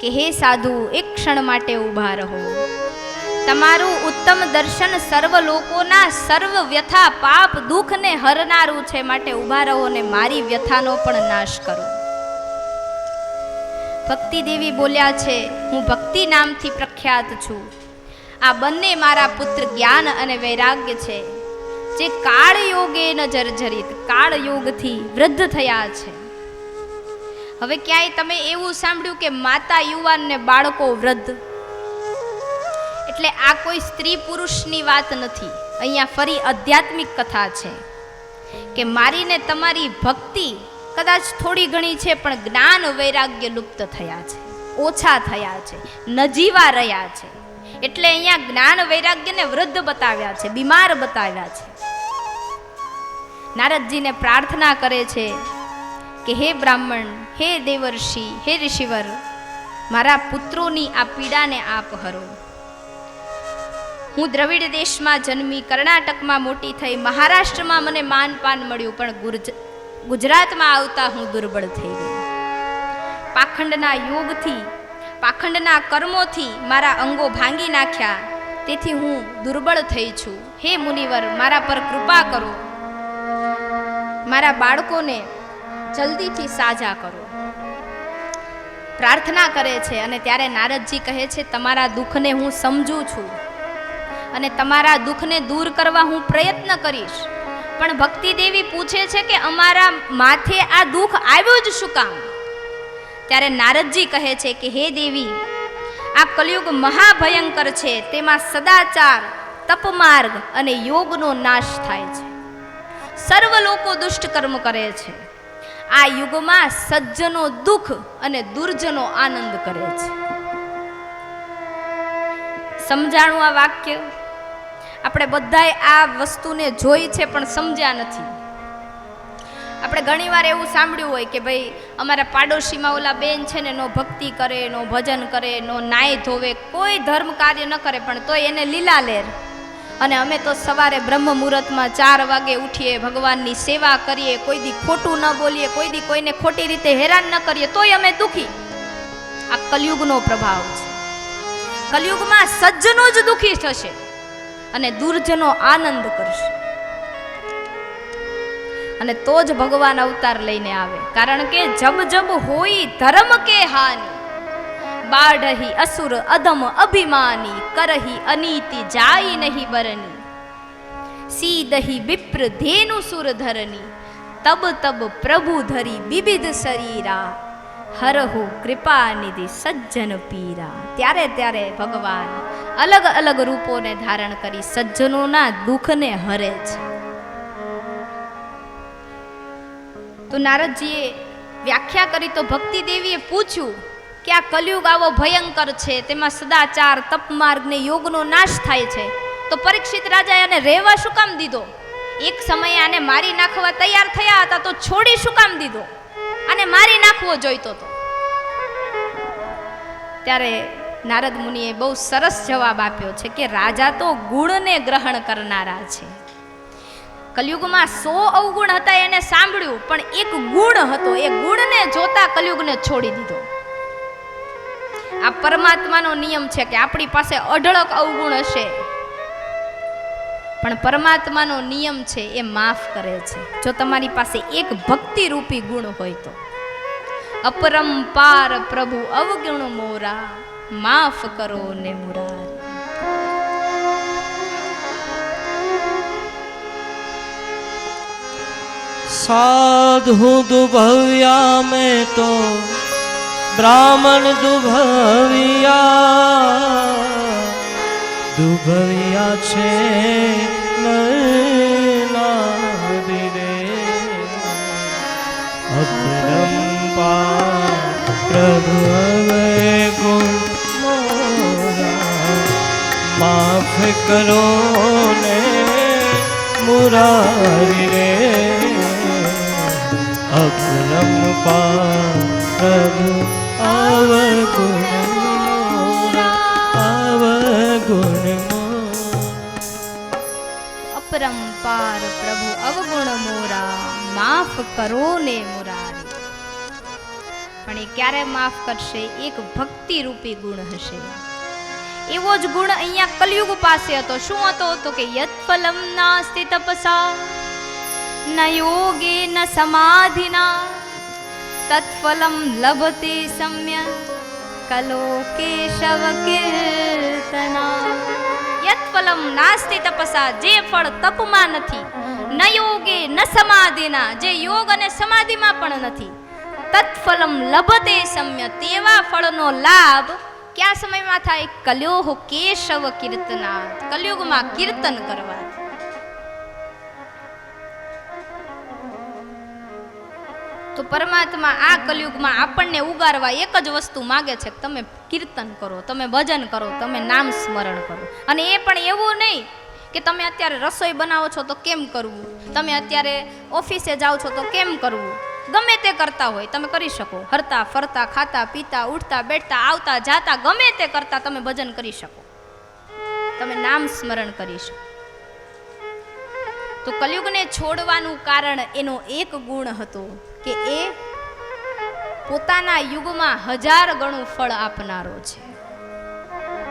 કે હે સાધુ, એક ક્ષણ માટે ઊભા રહો. તમારું ઉત્તમ દર્શન સર્વ લોકોના સર્વ વ્યથા, પાપ, દુઃખને હરનારું છે માટે ઊભા રહો ને મારી વ્યથાનો પણ નાશ કરો. ભક્તિ દેવી બોલ્યા છે, હું ભક્તિ નામથી પ્રખ્યાત છું. આ બંને મારા પુત્ર જ્ઞાન અને વૈરાગ્ય છે, જે કાળ યોગે ન જર્જરિત કાળ યોગથી વૃદ્ધ થયા છે. હવે ક્યાંય તમે એવું સાંભળ્યું કે માતા યુવાન ને બાળકો વૃદ્ધ? એટલે આ કોઈ સ્ત્રી પુરુષની વાત નથી. અહીંયા ફરી આધ્યાત્મિક કથા છે કે મારીને તમારી ભક્તિ કદાચ થોડી ઘણી છે, પણ જ્ઞાન વૈરાગ્ય લુપ્ત થયા છે, ઓછા થયા છે, નજીવા રહ્યા છે. એટલે અહીંયા જ્ઞાન વૈરાગ્યને વૃદ્ધ બતાવ્યા છે, બીમાર બતાવ્યા છે. નારદજીને પ્રાર્થના કરે છે કે હે બ્રાહ્મણ, હે દેવર્ષિ, હે ઋષિવર, મારા પુત્રોની આ પીડાને આપ હરો. હું દ્રવિડ દેશમાં જન્મી, કર્ણાટકમાં મોટી થઈ, મહારાષ્ટ્રમાં મને માન પાન મળ્યું, પણ ગુજરાતમાં આવતા હું દુર્બળ થઈ ગઈ. પાખંડના યોગથી, પાખંડના કર્મોથી મારા અંગો ભાંગી નાખ્યા. તેથી હું દુર્બળ થઈ છું. હે મુનિવર, મારા પર કૃપા કરો. મારા બાળકોને જલ્દીથી સાજા કરો. પ્રાર્થના કરે છે અને ત્યારે નારદજી કહે છે, તમારા દુઃખને હું સમજું છું અને તમારા દુઃખને દૂર કરવા હું પ્રયત્ન કરીશ. પણ ભક્તિ દેવી પૂછે છે કે અમારા માથે આ દુઃખ આવ્યું જ શું કામ? ત્યારે નારદજી કહે છે કે, હે દેવી, આ કલયુગ મહાભયંકર છે. તેમાં સદાચાર, તપમાર્ગ અને યોગનો નાશ થાય છે. સર્વ લોકો દુષ્ટ કર્મ કરે છે. આ યુગમાં સજ્જનો દુઃખ અને દુર્જનો આનંદ કરે છે. સમજાણું આ વાક્ય? આપણે બધાએ આ વસ્તુને જોઈ છે પણ સમજ્યા નથી. આપણે ઘણીવાર એવું સાંભળ્યું હોય કે ભાઈ, અમારા પાડોશીમાં ઓલા બેન છે ને, નો ભક્તિ કરે, નો ભજન કરે, નો નાય ધોવે, કોઈ ધર્મ કાર્ય ન કરે, પણ તોય એને લીલા લેર. અને અમે તો સવારે બ્રહ્મ મુહૂર્તમાં ચાર વાગે ઉઠીએ, ભગવાનની સેવા કરીએ, કોઈ દી ખોટું ન બોલીએ, કોઈ દી કોઈને ખોટી રીતે હેરાન ન કરીએ, તોય અમે દુખી. આ કલયુગનો પ્રભાવ છે. કલયુગમાં સજ્જનો જ દુખી થશે અને દુર્જનો આનંદ કરશે. અને તો જ ભગવાન અવતાર લઈને આવે. કારણ કે જબ જબ હોઈ ધર્મ કે હાની. બાઢહી અસુર અધમ અભિમાની, કરહી અનીતિ જાય નહીં બરની સીદહી વિપ્ર ધેનુ સુર ધરની, તબ તબ પ્રભુ ધરી વિવિધ શરીરા. હરહુ કૃપા નિધિ સજ્જન પીરા. ત્યારે ત્યારે ભગવાન અલગ અલગ રૂપોને ધારણ કરી સજ્જનોના દુઃખને હરે છે. તો નારદજીએ વ્યાખ્યા કરી તો ભક્તિ દેવીએ પૂછ્યું કે આ કલયુગ આવો ભયંકર છે, તેમાં સદાચાર, તપમાર્ગ ને યોગનો નાશ થાય છે. તો પરીક્ષિત રાજાએ આને રહેવા શું કામ દીધો? એક સમયે આને મારી નાખવા તૈયાર થયા હતા તો છોડી શું કામ દીધો? આને મારી નાખવો જોઈતો તો. ત્યારે નારદ મુનિએ બહુ સરસ જવાબ આપ્યો છે કે રાજા તો ગુણને ગ્રહણ કરનારા છે. કલયુગમાં સો અવગુણ હતા એને સાંભળ્યું, પણ એક ગુણ હતો, એ ગુણને જોતા કલયુગને છોડી દીધો. પરમાત્માનો નિયમ છે કે આપણી પાસે અઢળક અવગુણ હશે. પણ પરમાત્માનો નિયમ છે એ માફ કરે છે. જો તમારી પાસે એક ભક્તિ રૂપી ગુણ હોય તો. અપરંપાર પ્રભુ અવગુણ મોરા, માફ કરો ને મુરાર. સાધુ દુભવ્યા મેં તો બ્રાહ્મણ દુભવિયા દુભવિયા છે દિને અપરંપા પ્રભવે ગુણ માફ કરો ને મુરારી રે અપરંપા પ્રભુ કરો ને મુરારી. પણ એ ક્યારે માફ કરશે? એક ભક્તિ રૂપી ગુણ હશે. એવો જ ગુણ અહીંયા કલયુગ પાસે હતો. શું હતો? તો કે યત ફલમ નાસ્તિ તપસા. ન યોગે, ન સમાધિના. તત્ફલમ લભતે સમ્ય. કલો કેશવ કીર્તના. યત ફલમ નાસ્તિ તપસા, જે ફળ તપમાં નથી. ન યોગે, ન સમાધિના, જે યોગ અને સમાધિમાં પણ નથી. તત્ફલમ લભતે સમ્ય, તેવા ફળનો લાભ કયા સમયમાં થાય? કલ્યોહ કેશવ કીર્તના કલયુગમાં કીર્તન કરવા. તો પરમાત્મા આ કલયુગમાં આપણને ઉગારવા એક જ વસ્તુ માગે છે, કે તમે કીર્તન કરો, તમે ભજન કરો, તમે નામ સ્મરણ કરો. અને એ પણ એવું નહીં કે તમે અત્યારે રસોઈ બનાવો છો તો કેમ કરવું? તમે અત્યારે ઓફિસે જાઓ છો તો કેમ કરવું? ગમે તે કરતા હોય, તમે કરી શકો. હરતા, ફરતા, ખાતા, પીતા, ઉઠતા, બેઠતા, આવતા, જાતા, ગમે તે કરતા તમે ભજન કરી શકો. તમે નામ સ્મરણ કરી શકો. તો કલયુગને છોડવાનું કારણ એનો એક ગુણ હતો કે એ પોતાના યુગમાં હજાર ગણું ફળ આપનારો છે.